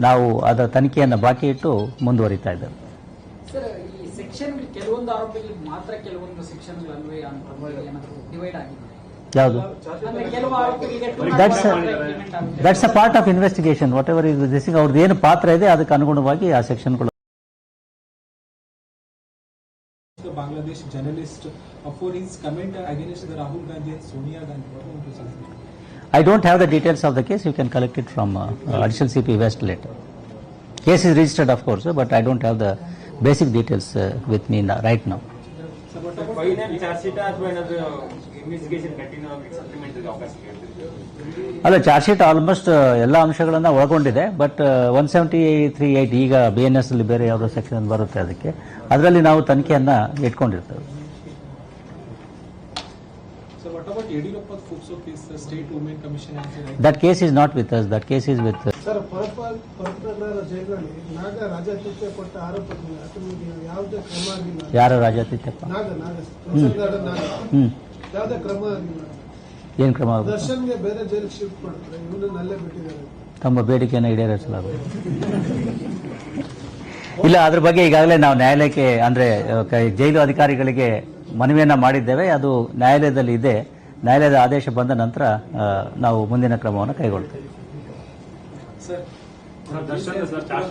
ನಾವು ಅದರ ತನಿಖೆಯನ್ನು ಬಾಕಿ ಇಟ್ಟು ಮುಂದುವರಿತಾ ಇದ್ದೇವೆ. ಸರ್ ಈ ಸೆಕ್ಷನ್ ಕೆಲವೊಂದು ಆರೋಪಿಗಳಿಗೆ ಮಾತ್ರ ಕೆಲವೊಂದು ಸೆಕ್ಷನ್ಗಳು ಅನ್ವಯ ಅಂತ ಡಿವೈಡ್ ಆಗಿದೆ? ಯಾವುದು? That's a part of investigation whatever is this ಅವ್ರದ್ದು ಏನು ಪಾತ್ರ ಇದೆ ಅದಕ್ಕೆ ಅನುಗುಣವಾಗಿ ಆ ಸೆಕ್ಷನ್ಗಳು Bangladesh journalist journalist uh, against Rahul Gandhi Sonia Gandhi I don't have the details of the case. You can collect it from uh, uh, additional CP West later. Case is registered, of course, but I don't have the basic details uh, with me now, right now. ಅಲ್ಲ charge sheet almost ಎಲ್ಲ ಅಂಶಗಳನ್ನು ಒಳಗೊಂಡಿದೆ but one seventy three eight ಈಗ B N S ಅಲ್ಲಿ ಬೇರೆ ಯಾವುದೋ section ಬರುತ್ತೆ ಅದಕ್ಕೆ ಅದರಲ್ಲಿ ನಾವು ತನಿಖೆಯನ್ನು ಇಟ್ಕೊಂಡಿರ್ತೇವೆ so what case state Fuxo commission that case is not with us that case is with sir ಪರಪ ಪರಪ್ರಕಾರ ಜೈಲಲ್ಲಿ ನಾಗ ರಾಜಾತಿಥ್ಯ ಕೊಟ್ಟ ಆರೋಪದಲ್ಲಿ ಆತನಿಗೆ ಯಾವುದೇ ಕ್ರಮ ಆಗಿಲ್ಲ. ಯಾರ ರಾಜಾತಿಥ್ಯಪ್ಪ ನಾಗ ನಾಗ. ಹೊಸಗಾಡ ನಾಗ. ಹ್ಮ್. ಯಾವುದೇ ಕ್ರಮ ಆಗಿಲ್ಲ. ಏನು ಕ್ರಮ ಆಗುತ್ತೆ ದರ್ಶನ್ಗೆ ಬೇರೆ ಜೈಲಿಗೆ ಶಿಫ್ಟ್ ಮಾಡ್ತಾರೆ ಇವನನ್ನ ಅಲ್ಲೇ ಬಿಟ್ಟಿದ್ದಾರೆ. ತಮ್ಮ ಬೇಡಿಕೆಯನ್ನು ಈಡೇರಿಸಲಾಗುವುದು. ಇಲ್ಲ ಅದ್ರ ಬಗ್ಗೆ ಈಗಾಗಲೇ ನಾವು ನ್ಯಾಯಾಲಯಕ್ಕೆ ಅಂದ್ರೆ ಜೈಲು ಅಧಿಕಾರಿಗಳಿಗೆ ಮನವಿಯನ್ನ ಮಾಡಿದ್ದೇವೆ. ಅದು ನ್ಯಾಯಾಲಯದಲ್ಲಿ ಇದೆ. ನ್ಯಾಯಾಲಯದ ಆದೇಶ ಬಂದ ನಂತರ ನಾವು ಮುಂದಿನ ಕ್ರಮವನ್ನು ಕೈಗೊಳ್ತೇವೆ. Sir Darshan sir charge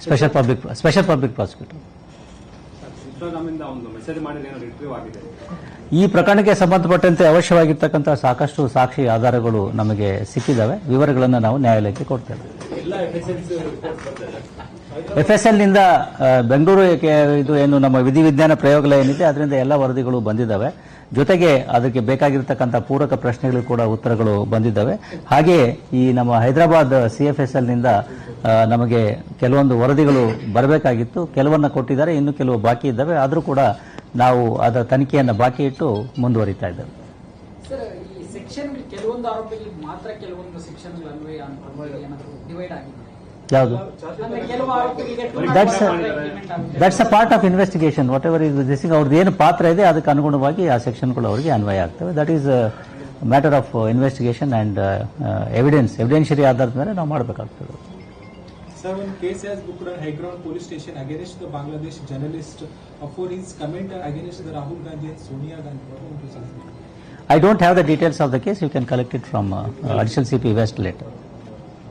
Special public special public prosecutor ಈ ಪ್ರಕರಣಕ್ಕೆ ಸಂಬಂಧಪಟ್ಟಂತೆ ಅವಶ್ಯವಾಗಿರ್ತಕ್ಕಂಥ ಸಾಕಷ್ಟು ಸಾಕ್ಷಿ ಆಧಾರಗಳು ನಮಗೆ ಸಿಕ್ಕಿದ್ದಾವೆ ವಿವರಗಳನ್ನು ನಾವು ನ್ಯಾಯಾಲಯಕ್ಕೆ ಕೊಡ್ತೇವೆ. FSL F S L report ಬರ್ತದೆ ಎಫ್ ಎಸ್ ಎಲ್ನಿಂದ ಬೆಂಗಳೂರು ಇದು ಏನು ನಮ್ಮ ವಿಧಿವಿಜ್ಞಾನ ಪ್ರಯೋಗಾಲಯ ಏನಿದೆ, ಅದರಿಂದ ಎಲ್ಲ ವರದಿಗಳು ಬಂದಿದ್ದಾವೆ ಜೊತೆಗೆ ಅದಕ್ಕೆ ಬೇಕಾಗಿರ್ತಕ್ಕಂಥ ಪೂರಕ ಪ್ರಶ್ನೆಗಳು ಕೂಡ ಉತ್ತರಗಳು ಬಂದಿದ್ದಾವೆ ಹಾಗೆಯೇ ಈ ನಮ್ಮ ಹೈದರಾಬಾದ್ ಸಿ ಎಫ್ ಎಸ್ ಎಲ್ನಿಂದ ನಮಗೆ ಕೆಲವೊಂದು ವರದಿಗಳು ಬರಬೇಕಾಗಿತ್ತು. ಕೆಲವನ್ನ ಕೊಟ್ಟಿದ್ದಾರೆ, ಇನ್ನು ಕೆಲವು ಬಾಕಿ ಇದ್ದಾವೆ. ಆದರೂ ಕೂಡ ನಾವು ಅದರ ತನಿಖೆಯನ್ನು ಬಾಕಿ ಇಟ್ಟು ಮುಂದುವರಿತಾ ಇದ್ದೇವೆ. ಸರ್ ಈ ಸೆಕ್ಷನ್ ಕೆಲವೊಂದು ಆರೋಪಿಗಳಿಗೆ ಮಾತ್ರ ಕೆಲವೊಂದು ಸೆಕ್ಷನ್ಗಳು ಅನ್ವಯ ಅಂತ ಏನಾದ್ರು ಡಿವೈಡ್ ಆಗಿದೆ? ಯಾವುದು? That's a part of investigation whatever is this ಅವ್ರದ್ದು ಏನು ಪಾತ್ರ ಇದೆ ಅದಕ್ಕೆ ಅನುಗುಣವಾಗಿ ಆ ಸೆಕ್ಷನ್ಗಳು ಅವರಿಗೆ ಅನ್ವಯ ಆಗ್ತವೆ. That is matter of investigation and evidence evidentiary ಆಧಾರದ ಮೇಲೆ ನಾವು ಮಾಡಬೇಕಾಗ್ತದೆ. One case has booked on High Ground Police Station against the Bangladesh journalist for his comment against the Rahul Gandhi and Sonia Gandhi. What want to say? I don't have the details of the case. You can collect it from uh, additional CP West later.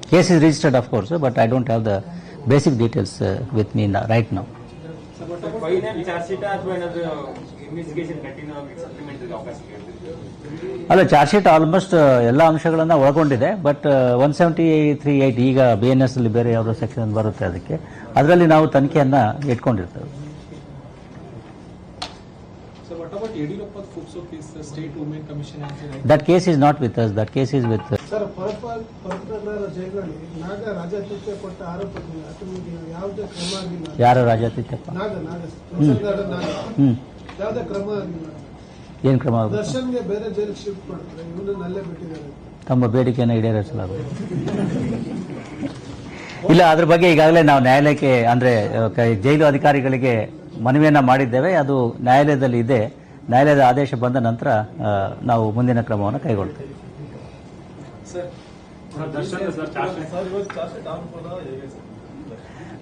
Case is registered, of course, but I don't have the basic details uh, with me right now. ಅಲ್ಲ charge sheet almost ಎಲ್ಲ ಅಂಶಗಳನ್ನು ಒಳಗೊಂಡಿದೆ but one seventy three eight ಈಗ B N S ಅಲ್ಲಿ ಬೇರೆ ಯಾವುದೋ section ಬರುತ್ತೆ ಅದಕ್ಕೆ. ಅದರಲ್ಲಿ ನಾವು ತನಿಖೆಯನ್ನು ಇಟ್ಕೊಂಡಿರ್ತೇವೆ. What about Yediyurappa's Fuxo case, the State Women Commission has said that case is not with us that case is with sir ಪರಪ ಪರಪ್ರಕಾರ ಜೈಲಲ್ಲಿ ನಾಗ ರಾಜಾತಿಥ್ಯ ಕೊಟ್ಟ ಆರೋಪದಲ್ಲಿ ಆತನಿಗೆ ಯಾವುದೇ ಕ್ರಮ ಆಗಿಲ್ಲ ಯಾರು ರಾಜಾತಿಥ್ಯಪ್ಪ ನಾಗ ನಾಗ Naga. ನಾಗ. ಹ್ಮ್. ಯಾವುದೇ ಕ್ರಮ ಆಗಿಲ್ಲ ಏನು ಕ್ರಮ ಆಗುತ್ತೆ ದರ್ಶನ್ಗೆ ಬೇರೆ ಜೈಲಿಗೆ ಶಿಫ್ಟ್ ಮಾಡ್ತಾರೆ ಇವನು ಅಲ್ಲೇ ಬಿಟ್ಟಿದ್ದಾರೆ. ತಮ್ಮ ಬೇಡಿಕೆಯನ್ನು ಈಡೇರಿಸಲಾಗುತ್ತೆ ಇಲ್ಲ ಅದ್ರ ಬಗ್ಗೆ ಈಗಾಗಲೇ ನಾವು ನ್ಯಾಯಾಲಯಕ್ಕೆ ಅಂದ್ರೆ ಜೈಲು ಅಧಿಕಾರಿಗಳಿಗೆ ಮನವಿಯನ್ನ ಮಾಡಿದ್ದೇವೆ. ಅದು ನ್ಯಾಯಾಲಯದಲ್ಲಿ ಇದೆ. ನ್ಯಾಯಾಲಯದ ಆದೇಶ ಬಂದ ನಂತರ ನಾವು ಮುಂದಿನ ಕ್ರಮವನ್ನು ಕೈಗೊಳ್ತೇವೆ. Sir?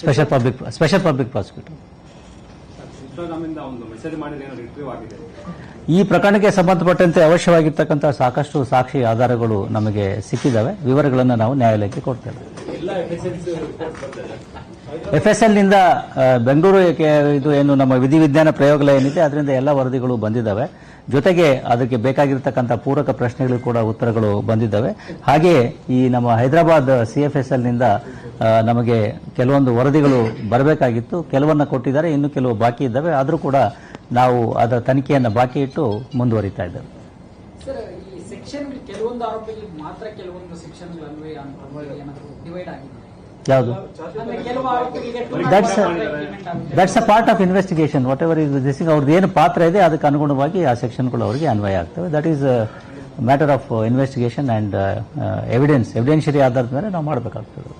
special public special public prosecutor ಈ ಪ್ರಕರಣಕ್ಕೆ ಸಂಬಂಧಪಟ್ಟಂತೆ ಅವಶ್ಯವಾಗಿರ್ತಕ್ಕಂಥ ಸಾಕಷ್ಟು ಸಾಕ್ಷಿ ಆಧಾರಗಳು ನಮಗೆ ಸಿಕ್ಕಿದ್ದಾವೆ ವಿವರಗಳನ್ನು ನಾವು ನ್ಯಾಯಾಲಯಕ್ಕೆ ಕೊಡ್ತೇವೆ. ಎಫ್ ಎಸ್ ಎಲ್ ರಿಪೋರ್ಟ್ ಬರ್ತದೆ ಎಫ್ ಎಸ್ ಎಲ್ನಿಂದ ಆ, ಬೆಂಗಳೂರು ಇದು ಏನು ನಮ್ಮ ವಿಧಿವಿಜ್ಞಾನ ಪ್ರಯೋಗಾಲಯ ಏನಿದೆ ಅದರಿಂದ ಎಲ್ಲ ವರದಿಗಳು ಬಂದಿದ್ದಾವೆ. ಜೊತೆಗೆ ಅದಕ್ಕೆ ಬೇಕಾಗಿರ್ತಕ್ಕಂಥ ಪೂರಕ ಪ್ರಶ್ನೆಗಳು ಕೂಡ ಉತ್ತರಗಳು ಬಂದಿದ್ದಾವೆ. ಹಾಗೆಯೇ ಈ ನಮ್ಮ ಹೈದರಾಬಾದ್ ಸಿ ಎಫ್ ಎಸ್ ಎಲ್ನಿಂದ ನಮಗೆ ಕೆಲವೊಂದು ವರದಿಗಳು ಬರಬೇಕಾಗಿತ್ತು. ಕೆಲವನ್ನ ಕೊಟ್ಟಿದ್ದಾರೆ ಇನ್ನು ಕೆಲವು ಬಾಕಿ ಇದ್ದಾವೆ. ಆದರೂ ಕೂಡ ನಾವು ಅದರ ತನಿಖೆಯನ್ನು ಬಾಕಿ ಇಟ್ಟು ಮುಂದುವರಿತಾ ಇದ್ದೇವೆ. ಕೆಲವೊಂದು ಆರೋಪಿಗಳಿಗೆ ಮಾತ್ರ ಕೆಲವೊಂದು ಸೆಕ್ಷನ್ಗಳು ಅನ್ವಯ ಡಿವೈಡ್ ಆಗಿದೆ? ಯಾವುದು? That's a part of investigation whatever is this ಅವ್ರದ್ದು ಏನು ಪಾತ್ರ ಇದೆ ಅದಕ್ಕೆ ಅನುಗುಣವಾಗಿ ಆ ಸೆಕ್ಷನ್ಗಳು ಅವರಿಗೆ ಅನ್ವಯ ಆಗ್ತವೆ. That is matter of investigation and evidence evidentiary ಆಧಾರದ ಮೇಲೆ ನಾವು ಮಾಡಬೇಕಾಗ್ತದೆ.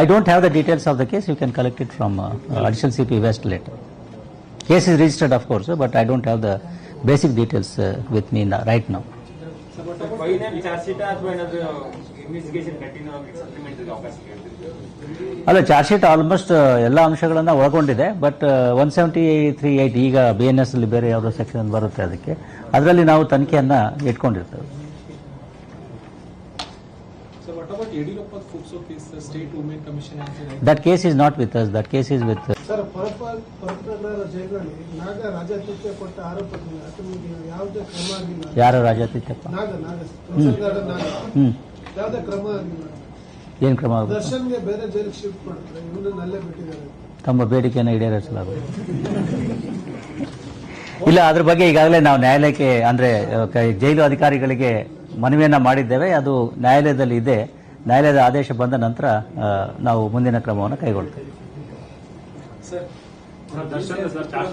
I don't have the details of the case you can collect it from addition C P west later Case is registered, of course, but I don't have the basic details uh, with me now, right now. ಅಲ್ಲ charge sheet almost ಎಲ್ಲ ಅಂಶಗಳನ್ನು ಒಳಗೊಂಡಿದೆ but one seventy three eight ಈಗ B N S ಅಲ್ಲಿ ಬೇರೆ ಯಾವುದೋ section ಬರುತ್ತೆ ಅದಕ್ಕೆ ಅದರಲ್ಲಿ ನಾವು ತನಿಖೆಯನ್ನು ಇಟ್ಕೊಂಡಿರ್ತೇವೆ So what case state Fuxo commission that case is not with us that case is with sir ಪರಪ ಪರಪ್ರಕಾರ ಜೈಲಲ್ಲಿ ನಾಗ ರಾಜಾತಿಥ್ಯ ಕೊಟ್ಟ ಆರೋಪದಿಂದ ಆತನಿಗೆ ಯಾವುದೇ ಕ್ರಮ ಆಗಿಲ್ಲ. ಯಾರು ರಾಜಾತಿಥ್ಯಪ್ಪ ನಾಗ ನಾಗ. ಯಾವುದೇ ಕ್ರಮ ಆಗಿಲ್ಲ. ಏನು ಕ್ರಮ ಆಗುತ್ತೆ ದರ್ಶನ್ಗೆ ಬೇರೆ ಜೈಲಿಗೆ ಶಿಫ್ಟ್ ಮಾಡ್ತಾರೆ ಇವನನ್ನ ಅಲ್ಲೇ ಬಿಟ್ಟಿದ್ದಾರೆ. ತಮ್ಮ ಬೇಡಿಕೆಯನ್ನು ಈಡೇರಿಸಲಾಗುವುದು. ಇಲ್ಲ ಅದ್ರ ಬಗ್ಗೆ ಈಗಾಗಲೇ ನಾವು ನ್ಯಾಯಾಲಯಕ್ಕೆ ಅಂದರೆ ಜೈಲು ಅಧಿಕಾರಿಗಳಿಗೆ ಮನವಿಯನ್ನು ಮಾಡಿದ್ದೇವೆ. ಅದು ನ್ಯಾಯಾಲಯದಲ್ಲಿ ಇದೆ. ನ್ಯಾಯಾಲಯದ ಆದೇಶ ಬಂದ ನಂತರ ನಾವು ಮುಂದಿನ ಕ್ರಮವನ್ನು ಕೈಗೊಳ್ತೇವೆ. Sir charge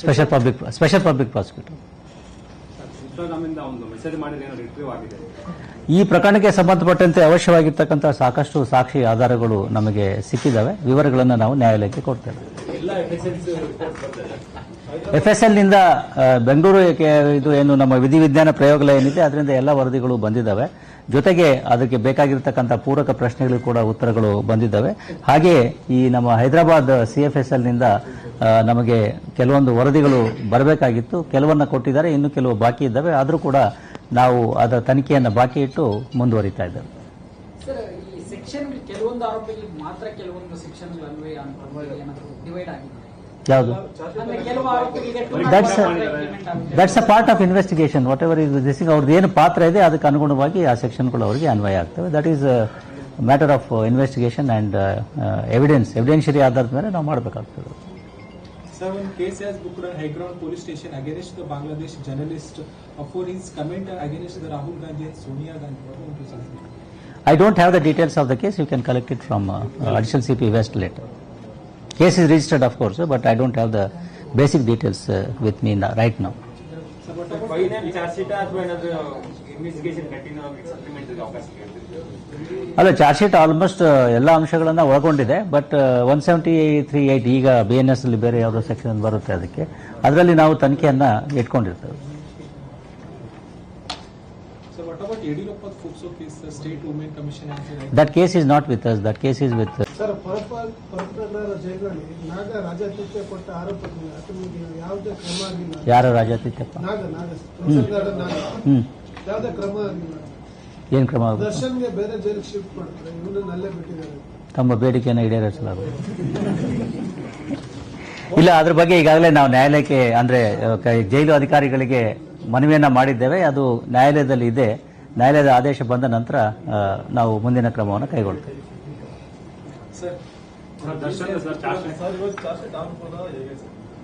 Special public special public prosecutor ಈ ಪ್ರಕರಣಕ್ಕೆ ಸಂಬಂಧಪಟ್ಟಂತೆ ಅವಶ್ಯವಾಗಿರ್ತಕ್ಕಂಥ ಸಾಕಷ್ಟು ಸಾಕ್ಷಿ ಆಧಾರಗಳು ನಮಗೆ ಸಿಕ್ಕಿದ್ದಾವೆ ವಿವರಗಳನ್ನು ನಾವು ನ್ಯಾಯಾಲಯಕ್ಕೆ ಕೊಡ್ತೇವೆ. ಎಫ್ ಎಸ್ ಎಲ್ ರಿಪೋರ್ಟ್ ಬರ್ತದೆ ಎಫ್ ಎಸ್ ಎಲ್ನಿಂದ ಆ, ಬೆಂಗಳೂರು ಇದು ಏನು ನಮ್ಮ ವಿಧಿವಿಜ್ಞಾನ ಪ್ರಯೋಗಾಲಯ ಏನಿದೆ ಅದರಿಂದ ಎಲ್ಲ ವರದಿಗಳು ಬಂದಿದ್ದಾವೆ. ಜೊತೆಗೆ ಅದಕ್ಕೆ ಬೇಕಾಗಿರ್ತಕ್ಕಂಥ ಪೂರಕ ಪ್ರಶ್ನೆಗಳು ಕೂಡ ಉತ್ತರಗಳು ಬಂದಿದ್ದಾವೆ. ಹಾಗೆಯೇ ಈ ನಮ್ಮ ಹೈದರಾಬಾದ್ ಸಿ ಎಫ್ ಎಸ್ ಎಲ್ನಿಂದ ನಮಗೆ ಕೆಲವೊಂದು ವರದಿಗಳು ಬರಬೇಕಾಗಿತ್ತು. ಕೆಲವನ್ನ ಕೊಟ್ಟಿದ್ದಾರೆ ಇನ್ನು ಕೆಲವು ಬಾಕಿ ಇದ್ದಾವೆ. ಆದರೂ ಕೂಡ ನಾವು ಅದರ ತನಿಖೆಯನ್ನು ಬಾಕಿ ಇಟ್ಟು ಮುಂದುವರಿತಾ ಇದ್ದೇವೆ. ಕೆಲವೊಂದು ಆರೋಪಿಗಳಿಗೆ ಮಾತ್ರ ಕೆಲವೊಂದು ಸೆಕ್ಷನ್ಗಳು ಅನ್ವಯ ಡಿವೈಡ್ ಆಗಿದೆ ಯಾವುದು ಆಗುತ್ತೆ. That's a part of investigation whatever is this ಅವ್ರದ್ದು ಏನು ಪಾತ್ರ ಇದೆ ಅದಕ್ಕೆ ಅನುಗುಣವಾಗಿ ಆ ಸೆಕ್ಷನ್ಗಳು ಅವರಿಗೆ ಅನ್ವಯ ಆಗ್ತವೆ that is matter of investigation and evidence evidentiary ಆಧಾರದ ಮೇಲೆ ನಾವು ಮಾಡಬೇಕಾಗ್ತದೆ sir, one case has booked on High Ground Police Station against the Bangladesh journalist uh, for his comment against the Rahul Gandhi and Sonia Gandhi. What want to say? I don't have the details of the case. You can collect it from uh, uh, additional CP West later. Case is registered, of course, but I don't have the basic details uh, with me now, right now. ಅಲ್ಲ charge sheet almost ಎಲ್ಲ ಅಂಶಗಳನ್ನು ಒಳಗೊಂಡಿದೆ but one seventy three eight ಈಗ B N S ಅಲ್ಲಿ ಬೇರೆ ಯಾವುದೋ section ಬರುತ್ತೆ ಅದಕ್ಕೆ ಅದರಲ್ಲಿ ನಾವು ತನಿಖೆಯನ್ನು ಇಟ್ಕೊಂಡಿರ್ತೇವೆ So what about Yediyurappa's Fuxo case, the State Women Commission has said that case is not with us that case is with sir ಪರಪ ಪರಪ್ರಕಾರ ಜೈಲಲ್ಲಿ ನಾಗ ರಾಜಾತಿಥ್ಯ ಕೊಟ್ಟ ಆರೋಪದಿಂದ ಆತನಿಗೆ ಯಾವುದೇ ಕ್ರಮ ಆಗಿಲ್ಲ. ಯಾರು ರಾಜಾತಿಥ್ಯಪ್ಪ ನಾಗ ನಾಗ ತುಳಸಿಗೌಡ ನಾಗ. ಯಾವುದೇ ಕ್ರಮ ಆಗಿಲ್ಲ. ಏನು ಕ್ರಮ ಆಗುತ್ತೆ ದರ್ಶನ್ಗೆ ಬೇರೆ ಜೈಲಿಗೆ ಶಿಫ್ಟ್ ಮಾಡ್ತಾರೆ ಇವನು ಅಲ್ಲೇ ಬಿಟ್ಟಿದ್ದಾರೆ. ತಮ್ಮ ಬೇಡಿಕೆಯನ್ನು ಈಡೇರಿಸಲಾಗುವುದು. ಇಲ್ಲ ಅದ್ರ ಬಗ್ಗೆ ಈಗಾಗಲೇ ನಾವು ನ್ಯಾಯಾಲಯಕ್ಕೆ ಅಂದರೆ ಜೈಲು ಅಧಿಕಾರಿಗಳಿಗೆ ಮನವಿಯನ್ನ ಮಾಡಿದ್ದೇವೆ. ಅದು ನ್ಯಾಯಾಲಯದಲ್ಲಿ ಇದೆ. ನ್ಯಾಯಾಲಯದ ಆದೇಶ ಬಂದ ನಂತರ ನಾವು ಮುಂದಿನ ಕ್ರಮವನ್ನು ಕೈಗೊಳ್ತೇವೆ. ಸರ್?